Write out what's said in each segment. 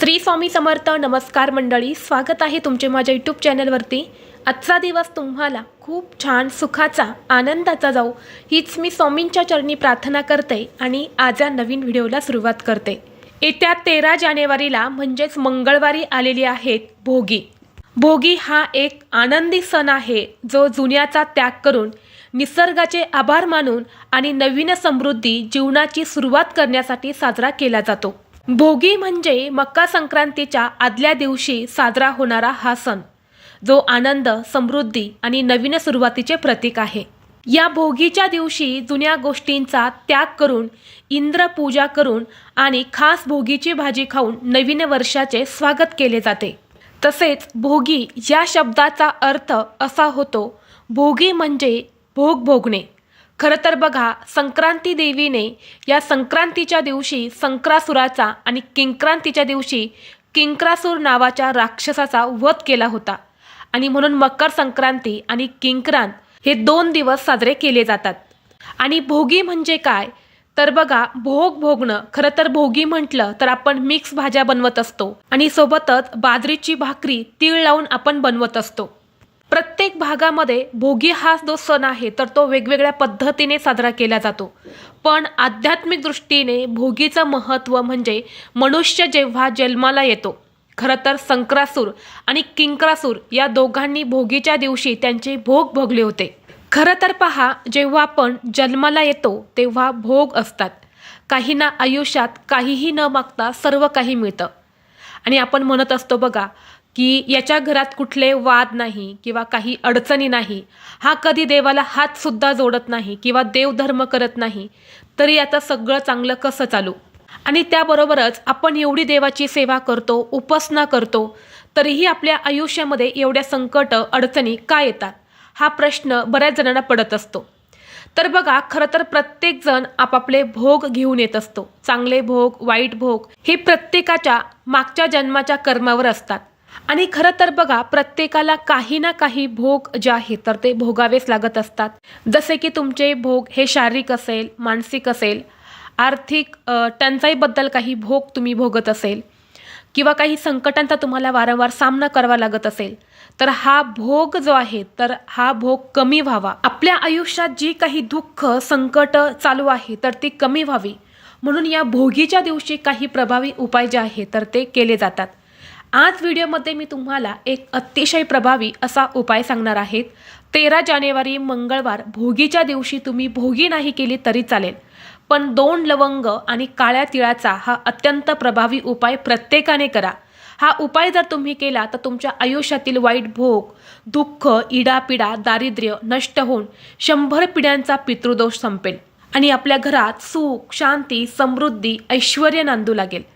श्री स्वामी समर्थ नमस्कार मंडळी स्वागत आहे तुमचे माझ्या यूट्यूब चॅनलवरती. आजचा दिवस तुम्हाला खूप छान सुखाचा आनंदाचा जाऊ हीच मी स्वामींच्या चरणी प्रार्थना करते आणि आज या नवीन व्हिडिओला सुरुवात करते. येत्या तेरा जानेवारीला म्हणजेच मंगळवारी आलेली आहेत भोगी. भोगी हा एक आनंदी सण आहे जो जुन्याचा त्याग करून निसर्गाचे आभार मानून आणि नवीन समृद्धी जीवनाची सुरुवात करण्यासाठी साजरा केला जातो. भोगी म्हणजे मकर संक्रांतीच्या आदल्या दिवशी साजरा होणारा हा सण. जो आनंद समृद्धी आणि नवीन सुरुवातीचे प्रतीक आहे. या भोगीच्या दिवशी जुन्या गोष्टींचा त्याग करून इंद्र पूजा करून आणि खास भोगीची भाजी खाऊन नवीन वर्षाचे स्वागत केले जाते. तसेच भोगी या शब्दाचा अर्थ असा होतो भोगी म्हणजे भोग भोगणे. खरं तर बघा संक्रांती देवीने या संक्रांतीच्या दिवशी संक्रासुराचा आणि किंक्रांतीच्या दिवशी किंक्रासूर नावाच्या राक्षसाचा वध केला होता. आणि म्हणून मकर संक्रांती आणि किंक्रांत हे दोन दिवस साजरे केले जातात. आणि भोगी म्हणजे काय? तर बघा भोग भोगणं. खरं तर भोगी म्हटलं तर आपण मिक्स भाज्या बनवत असतो. आणि सोबतच बाजरीची भाकरी तीळ लावून आपण बनवत असतो. प्रत्येक भागामध्ये भोगी हा जो सण आहे तर तो वेगवेगळ्या पद्धतीने साजरा केला जातो. पण आध्यात्मिक दृष्टीने भोगीचं महत्त्व म्हणजे मनुष्य जेव्हा जन्माला येतो खरं तर संक्रासूर आणि किंक्रासूर या दोघांनी भोगीच्या दिवशी त्यांचे भोग भोगले होते. खरं तर पहा जेव्हा आपण जन्माला येतो तेव्हा भोग असतात. काहींना आयुष्यात काहीही न मागता सर्व काही मिळतं. आणि आपण म्हणत असतो बघा की याच्या घरात कुठले वाद नाही किंवा काही अडचणी नाही. हा कधी देवाला हातसुद्धा जोडत नाही किंवा देवधर्म करत नाही तरी आता सगळं चांगलं कसं चालू? आणि त्याबरोबरच आपण एवढी देवाची सेवा करतो उपासना करतो तरीही आपल्या आयुष्यामध्ये एवढ्या संकट अडचणी का येतात? हा प्रश्न बऱ्याच जणांना पडत असतो. तर बघा खरं तर प्रत्येकजण आपापले भोग घेऊन येत असतो. चांगले भोग वाईट भोग हे प्रत्येकाच्या मागच्या जन्माच्या कर्मावर असतात. आणि खरं तर बघा प्रत्येकाला काही ना काही भोग जे आहेत तर ते भोगावेच लागत असतात. जसे की तुमचे भोग हे शारीरिक असेल मानसिक असेल आर्थिक टंचाईबद्दल काही भोग तुम्ही भोगत असेल किंवा काही संकटांचा तुम्हाला वारंवार सामना करावा लागत असेल तर हा भोग जो आहे तर हा भोग कमी व्हावा. आपल्या आयुष्यात जी काही दुःख संकट चालू आहे तर ती कमी व्हावी. म्हणून या भोगीच्या दिवशी काही प्रभावी उपाय जे आहे तर ते केले जातात. आज व्हिडिओमध्ये मी तुम्हाला एक अतिशय प्रभावी असा उपाय सांगणार आहेत तेरा जानेवारी मंगळवार भोगीच्या दिवशी तुम्ही भोगी नाही केली तरी चालेल. पण दोन लवंग आणि काळ्या तिळाचा हा अत्यंत प्रभावी उपाय प्रत्येकाने करा. हा उपाय जर तुम्ही केला तर तुमच्या आयुष्यातील वाईट भोग दुःख इडापिडा दारिद्र्य नष्ट होऊन शंभर पिढ्यांचा पितृदोष संपेल आणि आपल्या घरात सुख शांती समृद्धी ऐश्वर नांदू लागेल.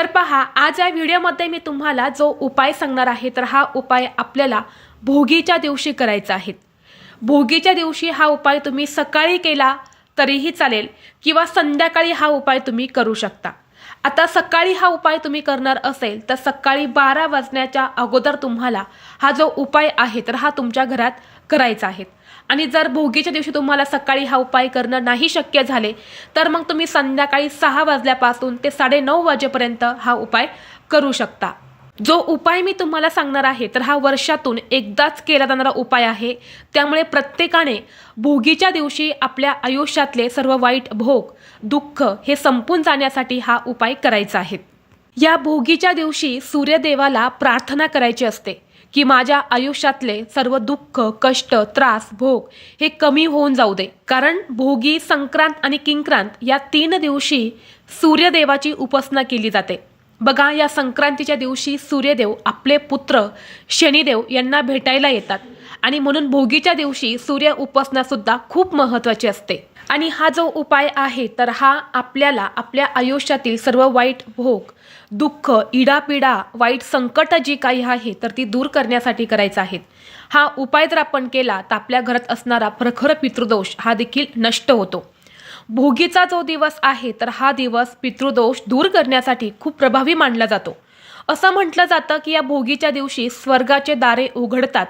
तर पहा आज या व्हिडिओमध्ये मी तुम्हाला जो उपाय सांगणार आहे तर हा उपाय आपल्याला भोगीच्या दिवशी करायचा आहे. भोगीच्या दिवशी हा उपाय तुम्ही सकाळी केला तरीही चालेल किंवा संध्याकाळी हा उपाय तुम्ही करू शकता. आता सकाळी हा उपाय तुम्ही करणार असेल तर सकाळी बारा वाजण्याच्या अगोदर तुम्हाला हा जो उपाय आहे तर हा तुमच्या घरात करायचा आहे. आणि जर भोगीच्या दिवशी तुम्हाला सकाळी हा उपाय करणं नाही शक्य झाले तर मग तुम्ही संध्याकाळी सहा वाजल्यापासून ते साडेनऊ वाजेपर्यंत हा उपाय करू शकता. जो उपाय मी तुम्हाला सांगणार आहे तर हा वर्षातून एकदाच केला जाणारा उपाय आहे. त्यामुळे प्रत्येकाने भोगीच्या दिवशी आपल्या आयुष्यातले सर्व वाईट भोग दुःख हे संपून जाण्यासाठी हा उपाय करायचा आहे. या भोगीच्या दिवशी सूर्यदेवाला प्रार्थना करायची असते. की माझ्या आयुष्यातले सर्व दुःख कष्ट त्रास भोग हे कमी होऊन जाऊ दे. कारण भोगी संक्रांत आणि किंक्रांत या तीन दिवशी सूर्यदेवाची उपासना केली जाते. बघा या संक्रांतीच्या दिवशी सूर्यदेव आपले पुत्र शनिदेव यांना भेटायला येतात. आणि म्हणून भोगीच्या दिवशी सूर्य उपासनासुद्धा खूप महत्त्वाची असते. आणि हा जो उपाय आहे तर हा आपल्याला आपल्या आयुष्यातील सर्व वाईट भोग दुःख इडापिडा वाईट संकट जी काही आहे तर ती दूर करण्यासाठी करायचं आहेत हा उपाय जर आपण केला तर आपल्या घरात असणारा प्रखर पितृदोष हा देखील नष्ट होतो. भोगीचा जो दिवस आहे तर हा दिवस पितृदोष दूर करण्यासाठी खूप प्रभावी मानला जातो. असं म्हटलं जातं की या भोगीच्या दिवशी स्वर्गाचे दारे उघडतात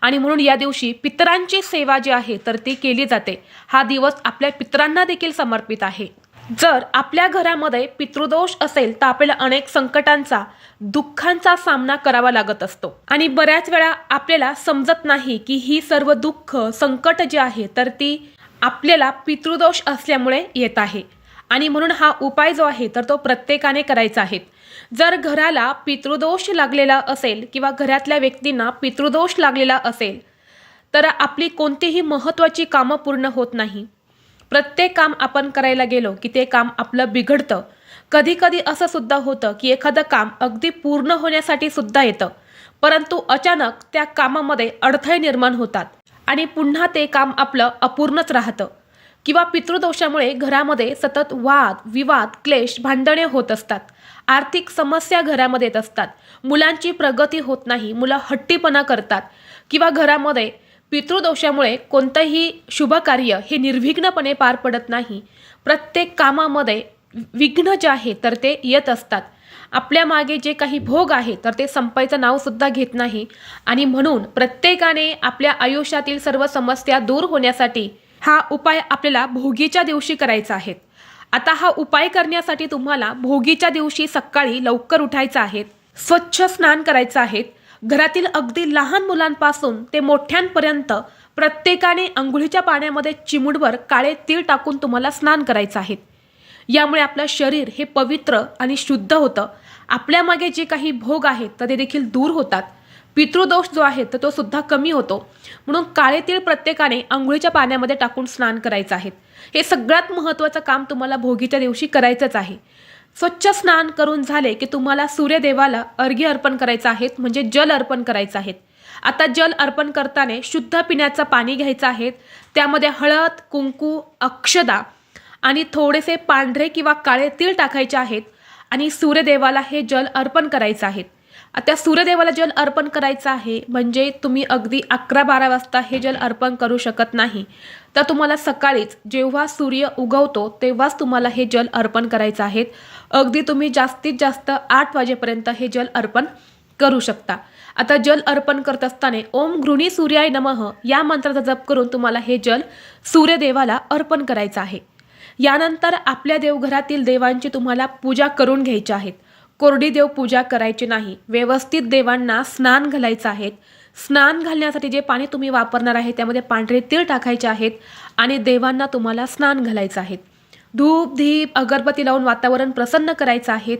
आणि म्हणून या दिवशी पितरांची सेवा जी आहे तर ती केली जाते. हा दिवस आपल्या पितरांना देखील समर्पित आहे. जर आपल्या घरामध्ये पितृदोष असेल तर आपल्याला अनेक संकटांचा दुःखांचा सामना करावा लागत असतो. आणि बऱ्याच वेळा आपल्याला समजत नाही की ही सर्व दुःख संकट जे आहे तर ती आपल्याला पितृदोष असल्यामुळे येत आहे. आणि म्हणून हा उपाय जो आहे तर तो प्रत्येकाने करायचा आहे. जर घराला पितृदोष लागलेला असेल किंवा घरातल्या व्यक्तींना पितृदोष लागलेला असेल तर आपली कोणतीही महत्त्वाची कामं पूर्ण होत नाही. प्रत्येक काम आपण करायला गेलो की ते काम आपलं बिघडतं. कधी कधी असं सुद्धा होतं की एखादं काम अगदी पूर्ण होण्यासाठी सुद्धा येतं. परंतु अचानक त्या कामामध्ये अडथळे निर्माण होतात आणि पुन्हा ते काम आपलं अपूर्णच राहतं. किंवा पितृदोषामुळे घरामध्ये सतत वाद विवाद क्लेश भांडणे होत असतात. आर्थिक समस्या घरामध्ये येत असतात. मुलांची प्रगती होत नाही. मुलं हट्टीपणा करतात. किंवा घरामध्ये पितृदोषामुळे कोणतंही शुभ कार्य हे निर्विघ्नपणे पार पडत नाही. प्रत्येक कामामध्ये विघ्न जे आहे तर ते येत असतात. आपल्या मागे जे काही भोग आहे तर ते संपायचं नावसुद्धा घेत नाही. आणि म्हणून प्रत्येकाने आपल्या आयुष्यातील सर्व समस्या दूर होण्यासाठी हा उपाय आपल्याला भोगीच्या दिवशी करायचा आहे. आता हा उपाय करण्यासाठी तुम्हाला भोगीच्या दिवशी सकाळी लवकर उठायचं आहे. स्वच्छ स्नान करायचं आहे. घरातील अगदी लहान मुलांपासून ते मोठ्यांपर्यंत प्रत्येकाने अंघोळीच्या पाण्यामध्ये चिमुडवर काळे तीळ टाकून तुम्हाला स्नान करायचं आहे. यामुळे आपलं शरीर हे पवित्र आणि शुद्ध होतं. आपल्यामागे जे काही भोग आहेत तर ते देखील दूर होतात. पितृदोष जो आहे तर तो सुद्धा कमी होतो. म्हणून काळे तीळ प्रत्येकाने आंघोळीच्या पाण्यामध्ये टाकून स्नान करायचं आहे. हे सगळ्यात महत्त्वाचं काम तुम्हाला भोगीच्या दिवशी करायचंच आहे. स्वच्छ स्नान करून झाले की तुम्हाला सूर्यदेवाला अर्घ्य अर्पण करायचं आहेत म्हणजे जल अर्पण करायचं आहे. आता जल अर्पण करताना शुद्ध पिण्याचं पाणी घ्यायचं आहे त्यामध्ये हळद कुंकू अक्षदा आणि थोडेसे पांढरे किंवा काळे तीळ टाकायचे आहेत आणि सूर्यदेवाला हे जल अर्पण करायचं आहे. आता सूर्यदेवाला जल अर्पण करायचं आहे म्हणजे तुम्ही अगदी अकरा बारा वाजता हे जल अर्पण करू शकत नाही. तर तुम्हाला सकाळीच जेव्हा सूर्य उगवतो तेव्हाच तुम्हाला हे जल अर्पण करायचं आहे. अगदी तुम्ही जास्तीत जास्त आठ वाजेपर्यंत हे जल अर्पण करू शकता. आता जल अर्पण करत असताना ओम घृणी सूर्याय नमः या मंत्राचा जप करून तुम्हाला हे जल सूर्यदेवाला अर्पण करायचं आहे. यानंतर आपल्या देवघरातील देवांची तुम्हाला पूजा करून घ्यायची आहेत कोरडी देव पूजा करायची नाही. व्यवस्थित देवांना स्नान घालायचं आहे. स्नान घालण्यासाठी जे पाणी तुम्ही वापरणार आहे त्यामध्ये पांढरे तीळ टाकायचे आहेत आणि देवांना तुम्हाला स्नान घालायचं आहे. धूप धीप अगरबत्ती लावून वातावरण प्रसन्न करायचं आहे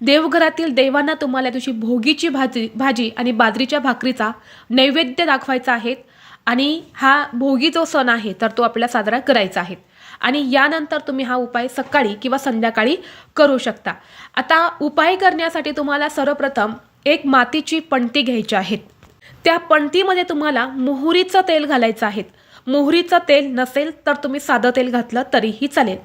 देवघरातील देवांना तुम्हाला दिवशी भोगीची भाजी भाजी आणि बाजरीच्या भाकरीचा नैवेद्य दाखवायचा आहे आणि हा भोगी जो सण आहे तर तो आपल्याला साजरा करायचा आहे. आणि यानंतर तुम्ही हा उपाय सकाळी किंवा संध्याकाळी करू शकता. आता उपाय करण्यासाठी तुम्हाला सर्वप्रथम एक मातीची पणती घ्यायची आहेत त्या पणतीमध्ये तुम्हाला मोहरीचं तेल घालायचं आहे. मोहरीचं तेल नसेल तर तुम्ही साधं तेल घातलं तरीही चालेल.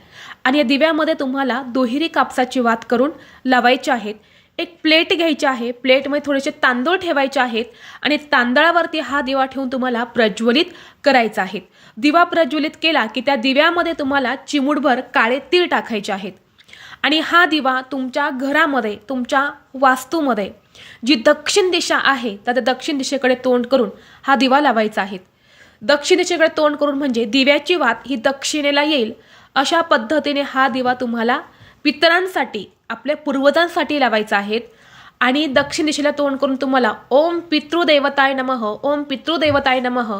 आणि या दिव्यामध्ये तुम्हाला दुहेरी कापसाची वात करून लावायची आहेत. एक प्लेट घ्यायची आहे. प्लेटमध्ये थोडेसे तांदूळ ठेवायचे आहेत आणि तांदळावरती हा दिवा ठेवून तुम्हाला प्रज्वलित करायचा आहे. दिवा प्रज्वलित केला की त्या दिव्यामध्ये तुम्हाला चिमुडभर काळे तीळ टाकायचे आहेत. आणि हा दिवा तुमच्या घरामध्ये तुमच्या वास्तूमध्ये जी दक्षिण दिशा आहे तर त्या दक्षिण दिशेकडे तोंड करून हा दिवा लावायचा आहे. दक्षिण तोंड करून म्हणजे दिव्याची वात ही दक्षिणेला येईल. अशा पद्धतीने हा दिवा तुम्हाला पितरांसाठी आपल्या पूर्वजांसाठी लावायचा आहे. आणि दक्षिण दिशेला तोंड करून तुम्हाला ओम पितृदेवताय नमः ओम पितृदेवताय नमः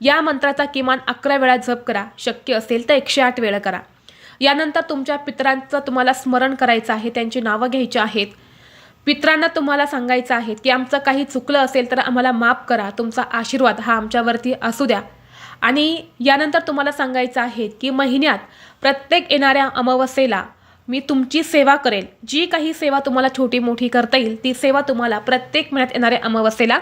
या मंत्राचा किमान अकरा वेळा जप करा. शक्य असेल तर एकशे आठ वेळा करा. यानंतर तुमच्या पितरांचं तुम्हाला स्मरण करायचं आहे त्यांची नावं घ्यायची आहेत. पितरांना तुम्हाला सांगायचं आहे की आमचं काही चुकलं असेल तर आम्हाला माफ करा तुमचा आशीर्वाद हा आमच्यावरती असू द्या. आणि यानंतर तुम्हाला सांगायचं आहे की महिन्यात प्रत्येक येणाऱ्या अमावस्येला मी तुमची सेवा करेल जी काही सेवा तुम्हाला छोटी मोठी करता येईल ती सेवा तुम्हाला प्रत्येक महिन्यात येणाऱ्या अमावस्येला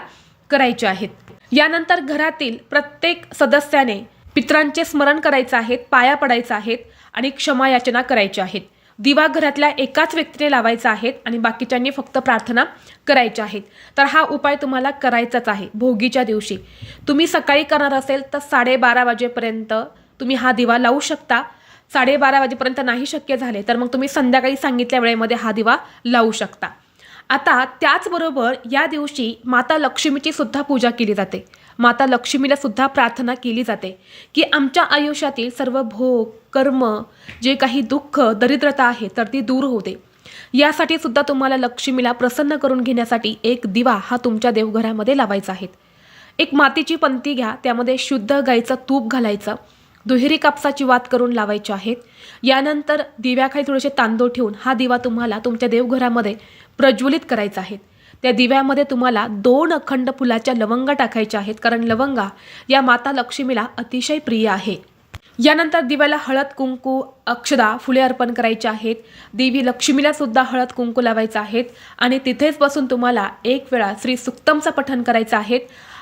करायची आहेत. यानंतर घरातील प्रत्येक सदस्याने पित्रांचे स्मरण करायचं आहेत पाया पडायचं आहेत आणि क्षमा याचना करायच्या आहेत दिवा घरातल्या एकाच व्यक्तीने लावायचा आहे आणि बाकीच्यांनी फक्त प्रार्थना करायच्या आहेत. तर हा उपाय तुम्हाला करायचाच आहे भोगीच्या दिवशी. तुम्ही सकाळी करणार असेल तर साडेबारा वाजेपर्यंत तुम्ही हा दिवा लावू शकता. साडेबारा वाजेपर्यंत नाही शक्य झाले तर मग तुम्ही संध्याकाळी सांगितल्या वेळेमध्ये हा दिवा लावू शकता. आता त्याचबरोबर या दिवशी माता लक्ष्मीची सुद्धा पूजा केली जाते. माता लक्ष्मीला सुद्धा प्रार्थना केली जाते की आमच्या आयुष्यातील सर्व भोग कर्म जे काही दुःख दरिद्रता आहे तर ती दूर होते. यासाठी सुद्धा तुम्हाला लक्ष्मीला प्रसन्न करून घेण्यासाठी एक दिवा हा तुमच्या देवघरामध्ये लावायचा आहे. एक मातीची पंती घ्या त्यामध्ये शुद्ध गाईचं तूप घालायचं. दुहेरी कापसाची वात करून लावायची आहेत यानंतर दिव्याखाली थोडेसे तांदूळ ठेवून हा दिवा तुम्हाला तुमच्या देवघरामध्ये प्रज्वलित करायचा आहे. त्या दिव्यामध्ये तुम्हाला दोन अखंड फुलाच्या लवंगा टाकायच्या आहेत. कारण लवंगा या माता लक्ष्मीला अतिशय प्रिय आहे. यानंतर दिव्याला हळद कुंकू अक्षदा फुले अर्पण करायची आहेत. देवी लक्ष्मीला सुद्धा हळद कुंकू लावायचं आहेत. आणि तिथेच बसून तुम्हाला एक वेळा श्री सुक्तमचं पठण करायचं आहे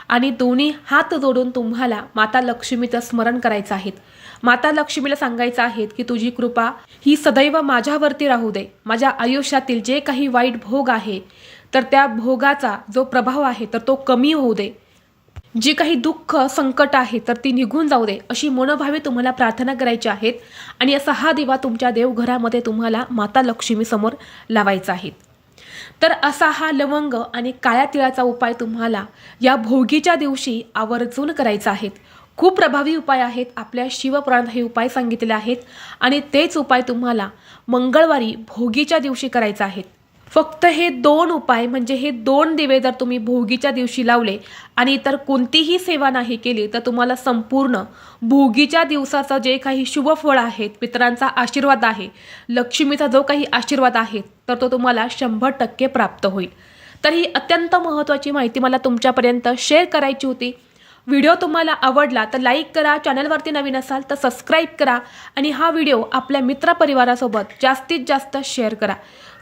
आणि दोन्ही हात जोडून तुम्हाला माता लक्ष्मीचं स्मरण करायचं आहे माता लक्ष्मीला सांगायचं आहे की तुझी कृपा ही सदैव माझ्यावरती राहू दे. माझ्या आयुष्यातील जे काही वाईट भोग आहे तर त्या भोगाचा जो प्रभाव आहे तर तो कमी होऊ दे. जी काही दुःख संकट आहे तर ती निघून जाऊ दे. अशी मनोभावे तुम्हाला प्रार्थना करायची आहेत आणि असा हा दिवा तुमच्या देवघरामध्ये तुम्हाला माता लक्ष्मीसमोर लावायचा आहे. तर असा हा लवंग आणि काळ्या तिळाचा उपाय तुम्हाला या भोगीच्या दिवशी आवर्जून करायचा आहे. खूप प्रभावी उपाय आहेत. आपल्या शिवपुराणात हे उपाय सांगितलेले आहेत आणि तेच उपाय तुम्हाला मंगळवारी भोगीच्या दिवशी करायचा आहेत फक्त हे दोन उपाय म्हणजे हे दोन दिवे जर तुम्ही भोगीच्या दिवशी लावले आणि इतर कोणतीही सेवा नाही केली तर तुम्हाला संपूर्ण भोगीच्या दिवसाचं जे काही शुभफळ आहेत पितरांचा आशीर्वाद आहे लक्ष्मीचा जो काही आशीर्वाद आहे तर तो तुम्हाला शंभर टक्के प्राप्त होईल. तर ही अत्यंत महत्त्वाची माहिती मला तुमच्यापर्यंत शेअर करायची होती. व्हिडिओ तुम्हाला आवडला तर लाईक करा चॅनलवरती नवीन असाल तर सबस्क्राईब करा आणि हा व्हिडिओ आपल्या मित्रपरिवारासोबत जास्तीत जास्त शेअर करा.